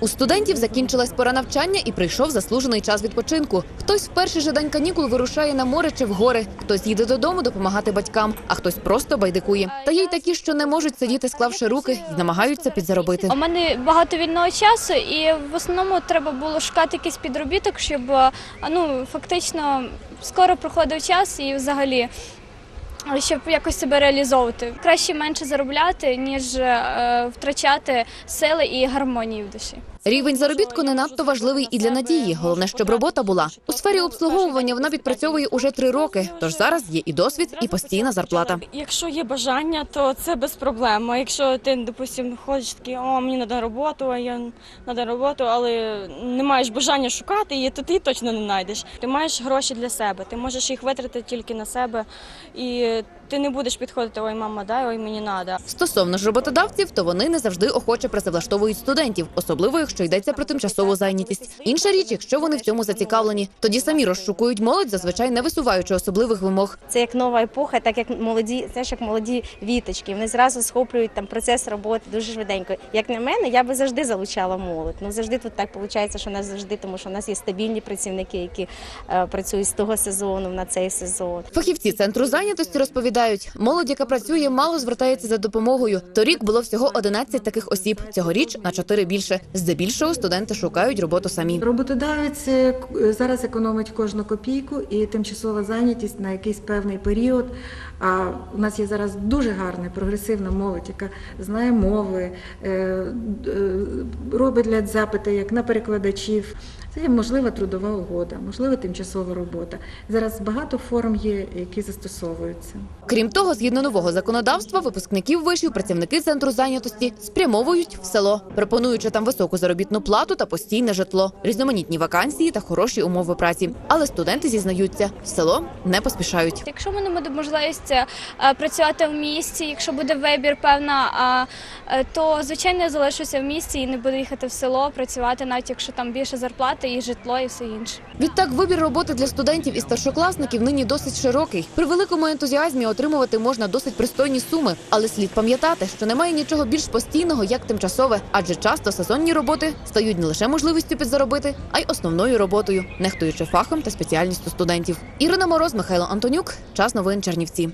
У студентів закінчилась пора навчання і прийшов заслужений час відпочинку. Хтось в перший же день канікул вирушає на море чи в гори, хтось їде додому допомагати батькам, а хтось просто байдикує. Та є й такі, що не можуть сидіти, склавши руки, і намагаються підзаробити. У мене багато вільного часу, і в основному треба було шукати якийсь підробіток, щоб ну фактично скоро проходив час і взагалі. Щоб якось себе реалізовувати, краще менше заробляти, ніж е, втрачати сили і гармонії в душі. Рівень заробітку не надто важливий і для надії. Головне, щоб робота була у сфері обслуговування. Вона відпрацьовує уже три роки. Тож зараз є і досвід, і постійна зарплата. Якщо є бажання, то це без проблем. А якщо ти, допустимо, ходиш такий, о, мені треба роботу, а я треба роботу, але не маєш бажання шукати її, то ти точно не знайдеш. Ти маєш гроші для себе, ти можеш їх витратити тільки на себе, і get ти не будеш підходити, ой, мама, дай, ой, мені треба. Стосовно ж роботодавців, то вони не завжди охоче працевлаштовують студентів, особливо якщо йдеться про тимчасову зайнятість. Інша річ, якщо вони в цьому зацікавлені, тоді самі розшукують молодь, зазвичай не висуваючи особливих вимог. Це як нова епоха, так як молоді, це ж як молоді віточки. Вони зразу схоплюють там процес роботи дуже швиденько. Як на мене, я би завжди залучала молодь. Ну завжди тут так виходить, що у нас завжди, тому що у нас є стабільні працівники, які е, працюють з того сезону на цей сезон. Фахівці центру зайнятості розповідають, молодь, яка працює, мало звертається за допомогою. Торік було всього 11 таких осіб. Цьогоріч на 4 більше. Здебільшого студенти шукають роботу самі. Роботодавець е, зараз економить кожну копійку і тимчасова зайнятість на якийсь певний період. А у нас є зараз дуже гарна прогресивна молодь, яка знає мови, е, е, робить запити як на перекладачів. Це є можлива трудова угода, можлива тимчасова робота. Зараз багато форм є, які застосовуються. Крім того, згідно нового законодавства, випускників вишів працівники центру зайнятості спрямовують в село, пропонуючи там високу заробітну плату та постійне житло, різноманітні вакансії та хороші умови праці. Але студенти зізнаються, в село не поспішають. Якщо в мене буде можливість е, працювати в місті, якщо буде вибір певна, е, то звичайно я залишуся в місті і не буду їхати в село працювати, навіть якщо там більше зарплати і житло, і все інше. Відтак, вибір роботи для студентів і старшокласників нині досить широкий. При великому ентузіазмі отримувати можна досить пристойні суми, але слід пам'ятати, що немає нічого більш постійного, як тимчасове, адже часто сезонні роботи стають не лише можливістю підзаробити, а й основною роботою, нехтуючи фахом та спеціальністю студентів. Ірина Мороз, Михайло Антонюк, час новин Чернівці.